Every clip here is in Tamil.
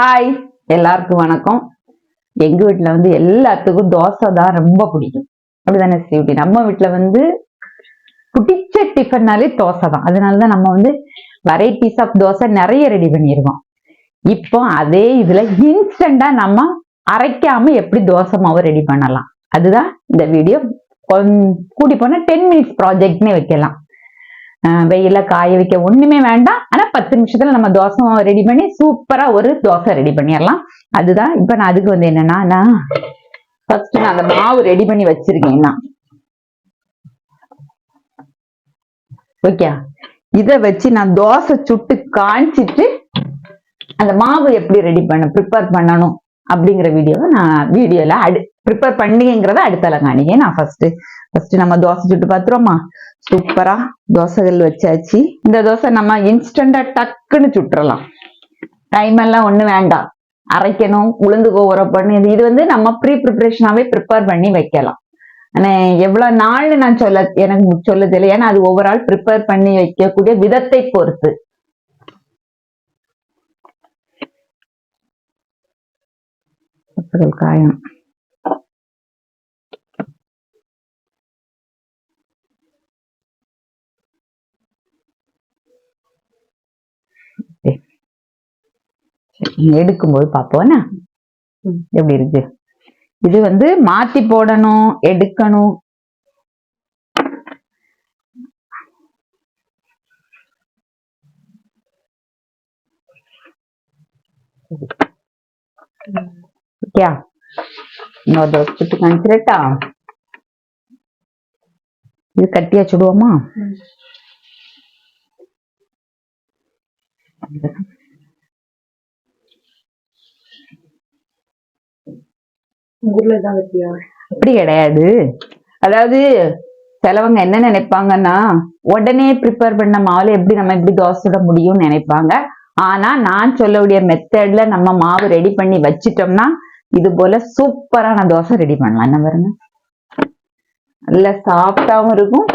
ஹாய் எல்லாருக்கும் வணக்கம். எங்க வீட்டில் வந்து எல்லாத்துக்கும் தோசை தான் ரொம்ப பிடிக்கும். அப்படிதானே ஸ்ரீவிட்டி நம்ம வீட்ல வந்து பிடிச்ச டிஃபன்னாலே தோசை தான். அதனாலதான் நம்ம வந்து வெரைட்டிஸ் ஆஃப் தோசை நிறைய ரெடி பண்ணிடுவோம் இப்போ அதே இதுல இன்ஸ்டண்டா நம்ம அரைக்காம எப்படி தோசை மாவு ரெடி பண்ணலாம். அதுதான் இந்த வீடியோ கூட்டி போனா டென் மினிட்ஸ் ப்ராஜெக்ட்னே வைக்கலாம். வெயில காய வைக்க ஒண்ணுமே வேண்டாம். ஆனா பத்து நிமிஷத்துல நம்ம தோசை மாவு ரெடி பண்ணி சூப்பரா ஒரு தோசை ரெடி பண்ணிடலாம். அதுதான் இப்ப நான் அதுக்கு வந்து என்னன்னா நான் ஃபர்ஸ்ட் நான் அந்த மாவு ரெடி பண்ணி வச்சிருக்கேன் நான். ஓகே இத வச்சு நான் தோசை சுட்டு காய்ச்சிட்டு அந்த மாவு எப்படி ரெடி பண்ண ப்ரிப்பேர் பண்ணணும் அப்படிங்கிற வீடியோவை நான் வீடியோல அடு ப்ரிப்பேர் பண்ணிங்கிறத அடுத்தால காணிங்க நான் ஃபர்ஸ்ட் ஃபர்ஸ்ட் நம்ம தோசை சுட்டு பார்த்துருவோமா சூப்பரா தோசைகள் வச்சாச்சு. இந்த தோசை நம்ம இன்ஸ்டண்டா டக்குன்னு சுட்டுறலாம். டைம் எல்லாம் ஒண்ணு வேண்டாம். அரைக்கணும் உளுந்து கோவரப்படணும் பண்ணி இது இது வந்து நம்ம ப்ரீ ப்ரிப்பரேஷனாவே ப்ரிப்பேர் பண்ணி வைக்கலாம். ஆனா எவ்வளவு நாள்னு நான் சொல்ல எனக்கு சொல்ல தெரியல ஏன்னா அது ஒவ்வொரு ஆள் ப்ரிப்பேர் பண்ணி வைக்கக்கூடிய விதத்தை பொறுத்து. காயம். எடுக்கும்போது பார்ப்போம்னா? எப்படி இருக்கு? இது வந்து மாத்தி போடணும் எடுக்கணும். இன்னொரு தோசை சுட்டு காமிச்சிரட்டா இது கட்டியா சுடுவோமா? அப்படி கிடையாது. அதாவது சிலவங்க என்ன நினைப்பாங்கன்னா உடனே ப்ரிப்பேர் பண்ண மாவுல எப்படி நம்ம எப்படி தோசை சுட முடியும்னு நினைப்பாங்க. ஆனா நான் சொல்லக்கூடிய மெத்தட்ல நம்ம மாவு ரெடி பண்ணி வச்சிட்டோம்னா இது போல சூப்பரான தோசை ரெடி பண்ணலாம். என்ன பாருங்க. நல்ல சாஃப்டாவும் இருக்கும்.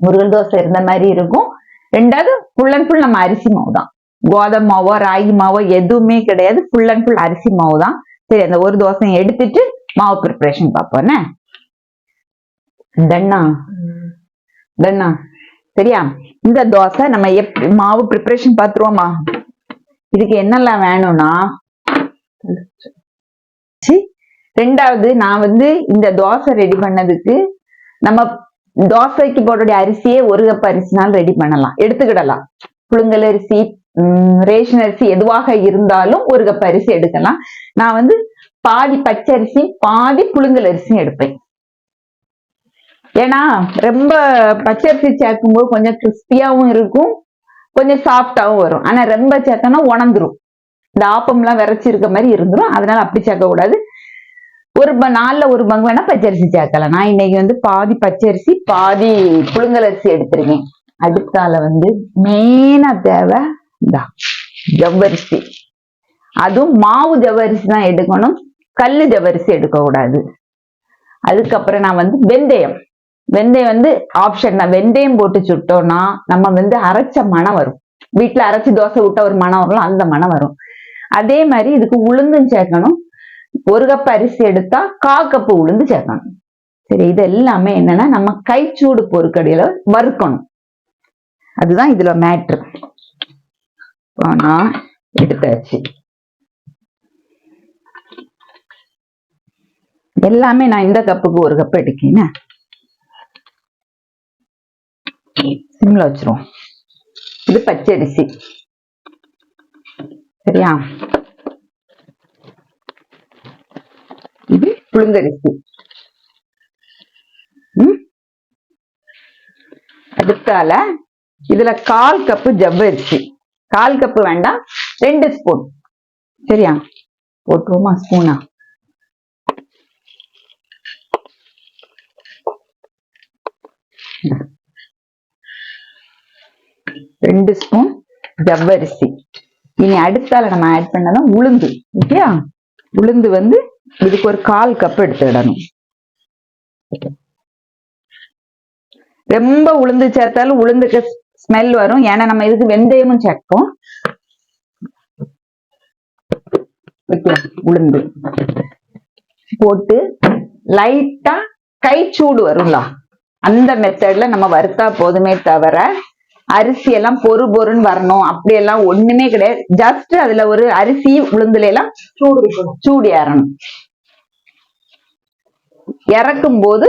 முருகல் தோசை இருந்த மாதிரி இருக்கும். ரெண்டாவது ஃபுல் அண்ட் ஃபுல் நம்ம அரிசி மாவு தான் கோதம் மாவோ ராகி மாவோ எதுவுமே கிடையாது. ஃபுல் அண்ட் ஃபுல் அரிசி மாவு தான் சரி அந்த ஒரு தோசையை எடுத்துட்டு மாவு ப்ரிப்பரேஷன் பார்ப்போம் தண்ணா தண்ணா சரியா? இந்த தோசை நம்ம எப் மாவு ப்ரிப்பரேஷன் பார்த்துருவோமா? இதுக்கு என்னெல்லாம் வேணும்னா ரெண்டாவது நான் வந்து இந்த தோசை ரெடி பண்ணதுக்கு நம்ம தோசைக்கு போடுற அரிசியே ஒரு கப் அரிசினாலும் ரெடி பண்ணலாம். எடுத்துக்கிடலாம். புழுங்கல் அரிசி ரேஷன் அரிசி எதுவாக இருந்தாலும் ஒரு கப் அரிசி எடுக்கலாம். நான் வந்து பாதி பச்சரிசி பாதி புழுங்கல் அரிசியும் எடுப்பேன். ஏன்னா ரொம்ப பச்சரிசி சேர்க்கும்போது கொஞ்சம் கிறிஸ்பியாகவும் இருக்கும் கொஞ்சம் சாஃப்டாகவும் வரும். ஆனா ரொம்ப சேர்த்தோன்னா உணர்ந்துரும். இந்த ஆப்பம்லாம் விரைச்சி இருக்க மாதிரி இருந்துரும். அதனால அப்படி சேர்க்க கூடாது. ஒரு ப- ஒரு பங்கு வேணா பச்சரிசி சேர்க்கலாம். நான் இன்னைக்கு வந்து பாதி பச்சரிசி பாதி புழுங்கல் அரிசி எடுத்திருக்கேன். அடுத்தால வந்து மெயினா தேவை ஜவ்வரிசி. அதுவும் மாவு ஜவ்வரிசி தான் எடுக்கணும். கல்லு ஜவ்வரிசி எடுக்கக்கூடாது. அதுக்கப்புறம் நான் வந்து வெந்தயம். வெந்தயம் வந்து ஆப்ஷன் தான் வெந்தயம் போட்டு சுட்டோம்னா நம்ம வந்து அரைச்ச மணம் வரும். வீட்டுல அரைச்சு தோசை விட்ட ஒரு மணம் வரும் அந்த மணம் வரும். அதே மாதிரி இதுக்கு உளுந்தும் சேர்க்கணும். ஒரு கப் அரிசி எடுத்தா கா கப்பு உளுந்து சேர்க்கணும். சரி இது எல்லாமே என்னன்னா நம்ம கைச்சூடு பொருட்கடையில வறுக்கணும். அதுதான் இதுல மேட்ரு நான் எடுத்தாச்சு. எல்லாமே நான் இந்த கப்புக்கு ஒரு கப் எடுக்கேன் சிம்ல வச்சிருவோம். இது பச்சரிசி. சரியா? இது புழுங்கரிசி. அடுத்தால இதுல கால் கப்பு ஜவ்வரிசி. கால் கப்பு வேண்டாம். ரெண்டு ஸ்பூன் சரியா? போட்டுருவோமா ஸ்பூனா ரெண்டு ஸ்பூன் ஜவ்வரிசி. இனி அடுத்தால நம்ம ஆட் பண்ணதான் உளுந்து. ஓகேயா உளுந்து வந்து இதுக்கு ஒரு கால் கப் எடுத்துடணும் ரொம்ப உளுந்து சேர்த்தாலும் உளுந்துக்கு ஸ்மெல் வரும். ஏன்னா நம்ம இதுக்கு வெந்தயமும் சேர்ப்போம். உளுந்து. போட்டு லைட்டா கை சூடு வரும்ல. அந்த மெத்தட்ல நம்ம வறுத்தா போதுமே தவிர அரிசி எல்லாம் பொறு பொறுன்னு வரணும். அப்படியெல்லாம் ஒண்ணுமே கிடையாது. ஜஸ்ட் அதுல ஒரு அரிசி உளுந்துல எல்லாம் சூடு சூடு ஏறணும். இறக்கும் போது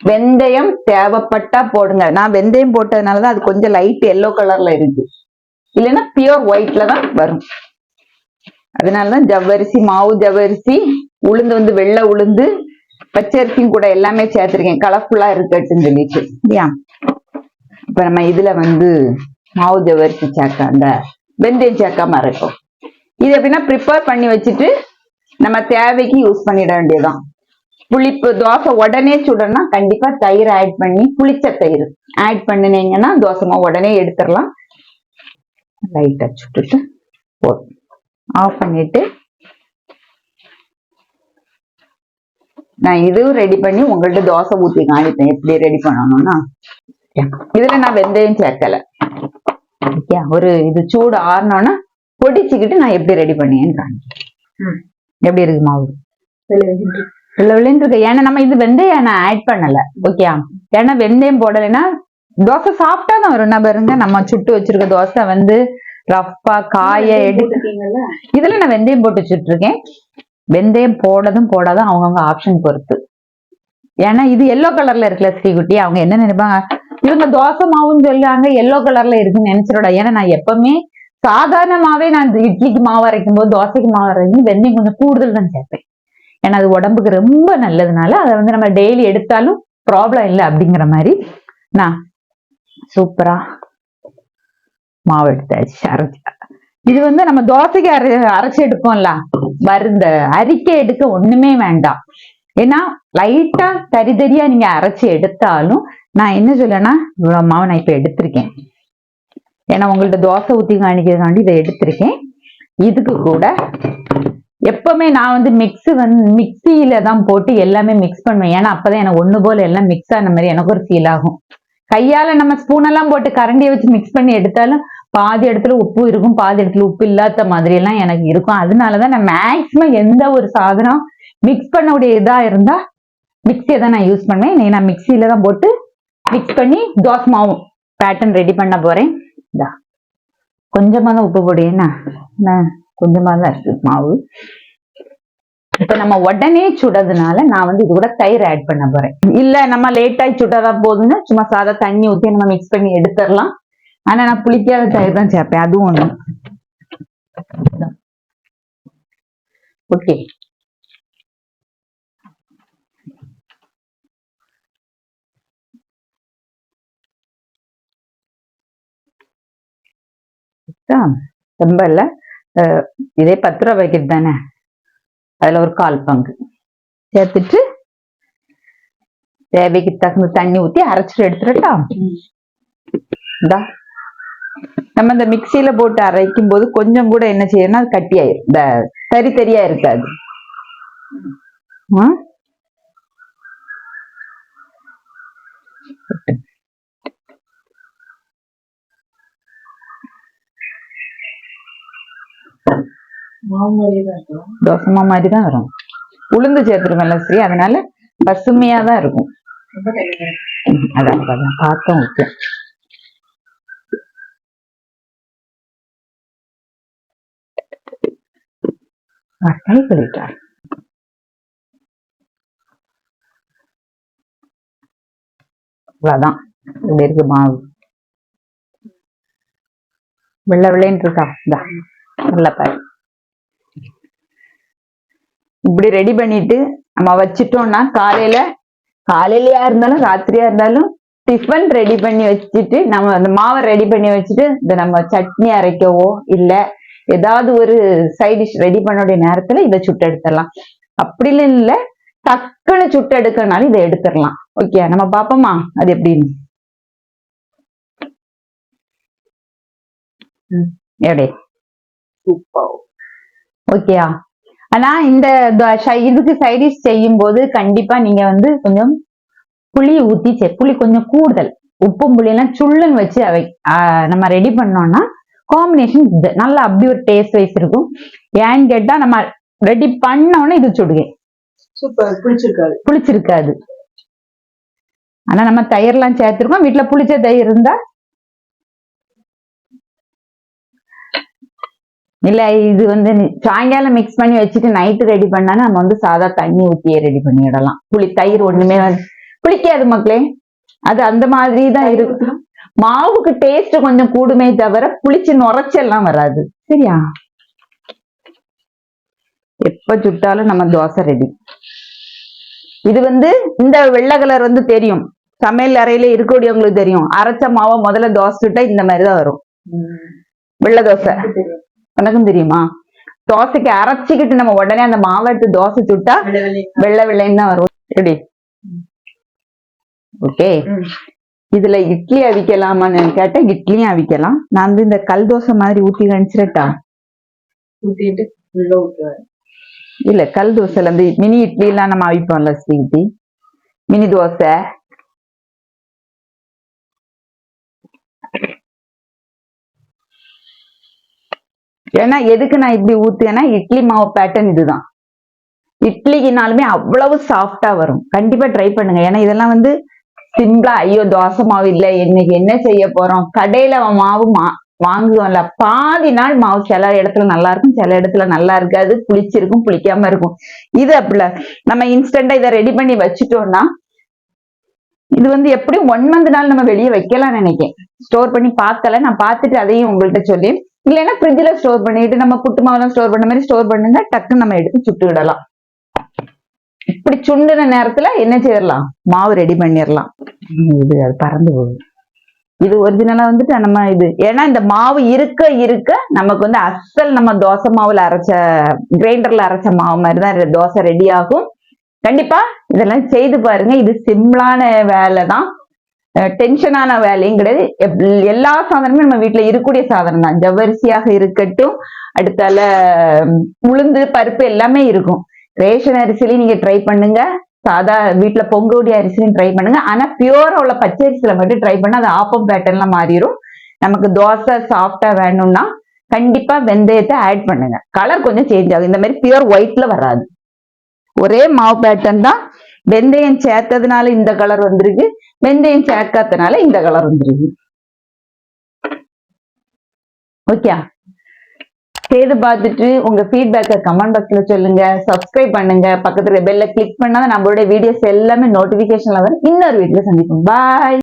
வெந்தயம் தேவைப்பட்டா போடுங்க. நான் வெந்தயம் போட்டதுனாலதான் அது கொஞ்சம் லைட் எல்லோ கலர்ல இருக்கு. இல்லைன்னா பியூர் ஒயிட்ல தான் வரும். அதனாலதான் ஜவ்வரிசி மாவு ஜவ்வரிசி உளுந்து வந்து வெள்ளை உளுந்து பச்சரிசியும் கூட எல்லாமே சேர்த்திருக்கேன். கலர்ஃபுல்லா இருக்கட்டுன்னு சொல்லிட்டு. இல்லையா இப்ப நம்ம இதுல வந்து மாவு ஜவ்வரிசி சேர்க்க அந்த வெந்தயம் சேர்க்காம இருக்கும் இது எப்படின்னா ப்ரிப்பேர் பண்ணி வச்சுட்டு நம்ம தேவைக்கு யூஸ் பண்ணிட வேண்டியதுதான். புளிப்பு தோசை உடனே சுடணும்னா கண்டிப்பா தயிர் ஆட் பண்ணி புளிச்ச தயிர். ஆட் பண்ணினீங்கன்னா தோசை மாவு உடனே எடுத்துடலாம். லைட்டா சுட்டுட்டு போதும். ஆஃப் பண்ணிட்டு நான் இதுவும் ரெடி பண்ணி உங்கள்ட்ட தோசை ஊத்தி காணிப்பேன் எப்படி ரெடி பண்ணணும்னா. இதுல நான் வெந்தயம் சேர்க்கல. ஒரு இது சூடு ஆறணும்னா பொடிச்சுக்கிட்டு நான் எப்படி ரெடி பண்ணேன்னு காணிக்கிறேன். எப்படி இருக்கு மாவு? வெள்ளன்னு இருக்கு ஏன்னா நம்ம இது வெந்தயம் நான் ஆட் பண்ணல. ஓகே ஏன்னா வெந்தயம் போடலைன்னா தோசை சாப்பிட்டா தான் வரும். நான் பாருங்க நம்ம சுட்டு வச்சிருக்க தோசை வந்து ரஃப்பா காய எடுத்து போட்டுட்டீங்கல்ல? இதுல நான் வெந்தயம் போட்டு வச்சுட்டு இருக்கேன் வெந்தயம் போடதும் போடாதும் அவங்கவுங்க ஆப்ஷன் பொறுத்து. ஏன்னா இது எல்லோ கலர்ல இருக்குல்ல ஸ்ரீகுட்டி? அவங்க என்ன நினைப்பாங்க? இவங்க தோசை மாவுன்னு சொல்றாங்க எல்லோ கலர்ல இருக்குன்னு நினைச்சிடா ஏன்னா நான் எப்பவுமே சாதாரணமாவே நான் இந்த இட்லிக்கு மாவு அரைக்கும் போது தோசைக்கு மாவு அரைக்கும் வெந்தயம் கொஞ்சம் கூடுதல் தான் சேர்ப்பேன். ஏன்னா அது உடம்புக்கு ரொம்ப நல்லதுனால அதை வந்து நம்ம டெய்லி எடுத்தாலும் ப்ராப்ளம் இல்லை அப்படிங்கிற மாதிரி. நான் சூப்பரா மாவு எடுத்தாச்சு அரைச்சு. இது வந்து நம்ம தோசைக்கு அரை அரைச்சு எடுப்போம்ல. வருந்த அரிக்க எடுக்க ஒண்ணுமே வேண்டாம். ஏன்னா லைட்டா தரி தரியா நீங்க அரைச்சு எடுத்தாலும் நான் என்ன சொல்லனா இவ்வளவு மாவு நான் இப்ப எடுத்திருக்கேன். ஏன்னா உங்கள்ட்ட தோசை ஊத்தி காணிக்கிறதுக்காண்டி இதை எடுத்திருக்கேன். இதுக்கு கூட எப்பவுமே நான் வந்து மிக்ஸி வந்து மிக்சியில தான் போட்டு எல்லாமே மிக்ஸ் பண்ணுவேன். ஏன்னா அப்பதான் எனக்கு ஒன்று போல எல்லாம் மிக்ஸ் ஆன மாதிரி எனக்கு ஒரு ஃபீல் ஆகும். கையால நம்ம ஸ்பூன் எல்லாம் போட்டு கரண்டியை வச்சு மிக்ஸ் பண்ணி எடுத்தாலும் பாதி இடத்துல உப்பு இருக்கும் பாதி இடத்துல உப்பு இல்லாத மாதிரி எல்லாம் எனக்கு இருக்கும். அதனாலதான் நான் மேக்சிமம் எந்த ஒரு சாதனம் மிக்ஸ் பண்ணக்கூடிய இதா இருந்தா மிக்சியை தான் நான் யூஸ் பண்ணுவேன். இன்னைக்கு நான் மிக்சியில தான் போட்டு மிக்ஸ் பண்ணி தோசை மாவும் பேட்டர்ன் ரெடி பண்ண போறேன். இதா கொஞ்சமா தான் உப்பு போடுவேன்னா கொஞ்சமாக தான் இருக்கு மாவு. இப்ப நம்ம உடனே சுடுறதுனால நான் வந்து இது கூட தயிர் ஆட் பண்ண போறேன். இல்ல நம்ம லேட் ஆகி சுட்டாதான் போதுன்னா சும்மா சாதா தண்ணி ஊற்றி நம்ம மிக்ஸ் பண்ணி எடுத்துடலாம். ஆனா நான் புளிக்காத தயிர் தான் சேர்ப்பேன் அதுவும் ஒண்ணு. ஓகே. ரொம்ப இல்லை. இதே பத்து ரூபா பாக்கெட் தானே? அதில் ஒரு கால் பங்கு. சேர்த்துட்டு தேவைக்கு தகுந்த தண்ணி ஊற்றி அரைச்சிட்டு எடுத்துடட்டா? இந்தா. நம்ம இந்த மிக்சியில போட்டு அரைக்கும் போது கொஞ்சம் கூட என்ன செய்யணும்னா அது கட்டியாயிரும். இந்த தரி தரியா இருக்காது. ஆ? மாவு மாதிரியே தான் இருக்கும். தோசைமா மாதிரி தான் வரும். உளுந்து சேர்த்துருக்கோம்ல ஸ்ரீ அதனால பசுமையா தான் இருக்கும். அதான் அதான் பார்த்தோம் ஓகே. சொல்லிட்டார் இப்படி இருக்கு மாவு. வெள்ளை வெள்ளைன்னு இருக்கா? இந்தா. நல்ல பாரு. இப்படி ரெடி பண்ணிட்டு நம்ம வச்சிட்டோம்னா காலையில காலையிலயா இருந்தாலும் ராத்திரியா இருந்தாலும் டிஃபன் ரெடி பண்ணி வச்சுட்டு நம்ம அந்த மாவை ரெடி பண்ணி வச்சுட்டு இந்த நம்ம சட்னி அரைக்கவோ இல்ல ஏதாவது ஒரு சைட் டிஷ் ரெடி பண்ணக்கூடிய நேரத்துல இதை சுட்டு எடுத்துடலாம் அப்படிலாம் இல்ல டக்குன்னு சுட்டு எடுக்கிறனால இதை எடுத்துடலாம். ஓகே நம்ம பாப்போமா அது எப்படின்னு? எப்படி சூப்பர். ஓகேயா ஆனா இந்த இதுக்கு சைடிஷ் செய்யும் போது கண்டிப்பா நீங்க வந்து கொஞ்சம் புளி ஊத்தி புளி கொஞ்சம் கூடுதல். உப்பும் புளியெல்லாம் சுள்ளுன்னு வச்சு அவை நம்ம ரெடி பண்ணோம்னா காம்பினேஷன் நல்லா அப்படி ஒரு டேஸ்ட் வைஸ் இருக்கும். ஏன்னு கேட்டா நம்ம ரெடி பண்ண உடனே இது சுடுவேன் சூப்பர் பிடிச்சிருக்காது புளிச்சிருக்காது. ஆனா நம்ம தயிர்லாம் சேர்த்திருக்கோம். வீட்டுல புளிச்ச தயிர் இருந்தா இல்ல இது வந்து சாயங்காலம் மிக்ஸ் பண்ணி வச்சுட்டு நைட்டு ரெடி பண்ணா நம்ம வந்து சாதா தண்ணி ஊத்தியே ரெடி பண்ணிடலாம். புளி தயிர் ஒண்ணுமே வந்து- புளிக்காது மக்களே. அது அந்த மாதிரி தான் இருக்கு மாவுக்கு டேஸ்ட் கொஞ்சம் கூடுமே தவிர புளிச்சு நுரைச்செல்லாம் வராது. சரியா? எப்ப சுட்டாலும் நம்ம தோசை ரெடி இது வந்து இந்த வெள்ளை கலர் வந்து தெரியும். சமையல் அறையில இருக்கக்கூடியவங்களுக்கு தெரியும். அரைச்ச மாவை முதல்ல தோசை சுட்டா இந்த மாதிரி தான் வரும். வெள்ளை தோசை. உனக்கும் தெரியுமா? தோசைக்கு அரைச்சிக்கிட்டு நம்ம உடனே அந்த மாவை எடுத்து தோசை சுட்டா வெள்ளை வெள்ளைன்னு தான் வரும். எப்படி? ஓகே. இதுல இட்லி அவிக்கலாமான்னு கேட்டா இட்லியும் அவிக்கலாம். நான் வந்து இந்த கல் தோசை மாதிரி ஊத்தி ஊத்துவாரு இல்ல கல் தோசைல இந்த மினி இட்லி எல்லாம் நம்ம அவிப்போம்ல ஸ்வீட்டி. மினி தோசை. ஏன்னா எதுக்கு நான் இப்படி ஊத்துவேன்னா இட்லி மாவு பேட்டர்ன் இதுதான். இட்லிக்குனாலுமே அவ்வளவு சாஃப்டா வரும். கண்டிப்பா ட்ரை பண்ணுங்க. ஏன்னா இதெல்லாம் வந்து சிம்பிளா ஐயோ தோசை மாவு இல்லை இன்னைக்கு என்ன செய்ய போறோம்? கடையில மாவு மா வாங்குவோம்ல. பாதி நாள் மாவு சில இடத்துல நல்லா இருக்கும் சில இடத்துல நல்லா இருக்காது. புளிச்சிருக்கும் புளிக்காம இருக்கும். இது அப்படில நம்ம இன்ஸ்டண்டா இதை ரெடி பண்ணி வச்சுட்டோம்னா இது வந்து எப்படியும் ஒன் மந்த் நாள் நம்ம வெளியே வைக்கலாம் நினைக்கேன். ஸ்டோர் பண்ணி பார்க்கல. நான் பார்த்துட்டு அதையும் உங்கள்கிட்ட சொல்லி இல்லைன்னா ஃப்ரிட்ஜில் ஸ்டோர் பண்ணிட்டு நம்ம புட்டு மாவுலாம் ஸ்டோர் பண்ண மாதிரி ஸ்டோர் பண்ணுங்க டக்குன்னு நம்ம எடுத்து சுட்டு விடலாம். இப்படி சுண்டுன நேரத்துல என்ன செய்யலாம் மாவு ரெடி பண்ணிடலாம் இது அது பறந்து போகுது. இது ஒரிஜினலா வந்துட்டு நம்ம இது ஏன்னா இந்த மாவு இருக்க இருக்க நமக்கு வந்து அசல் நம்ம தோசை மாவுல அரைச்ச கிரைண்டர்ல அரைச்ச மாவு மாதிரி தான் தோசை ரெடி ஆகும். கண்டிப்பா இதெல்லாம் செய்து பாருங்க. இது சிம்பிளான வேலை தான் டென்ஷனான வேலையும் கிடையாது. எப்- எல்லா சாதனமும் நம்ம வீட்டில் இருக்கக்கூடிய சாதனம் தான் ஜவ்வரிசியாக இருக்கட்டும் அடுத்தால உளுந்து பருப்பு எல்லாமே இருக்கும். ரேஷன் அரிசிலையும் நீங்க ட்ரை பண்ணுங்க. சாதா வீட்டில் பொங்கக்கூடிய அரிசிலையும் ட்ரை பண்ணுங்க. ஆனா பியூரா உள்ள பச்சை அரிசியில மட்டும் ட்ரை பண்ணா அது ஆப்பம் பேட்டர்ன்ல மாறிடும் நமக்கு தோசை சாஃப்டா வேணும்னா கண்டிப்பா வெந்தயத்தை ஆட் பண்ணுங்க. கலர் கொஞ்சம் சேஞ்ச் ஆகும். இந்த மாதிரி பியூர் ஒயிட்ல வராது. ஒரே மாவு பேட்டர்ன் தான் வெந்தயம் சேர்த்ததுனால இந்த கலர் வந்திருக்கு. வெந்தயம் சேர்க்காதனால இந்த கலர் வந்துருக்கு. ஓகே செய்து பார்த்துட்டு உங்க ஃபீட்பேக்கை கமெண்ட் பாக்ஸ்ல சொல்லுங்க. சப்ஸ்கிரைப் பண்ணுங்க. பக்கத்துல பெல்ல கிளிக் பண்ணாத நம்மளோட வீடியோஸ் எல்லாமே நோட்டிபிகேஷன்ல வரும். இன்னொரு வீடியோ சந்திப்போம். பாய்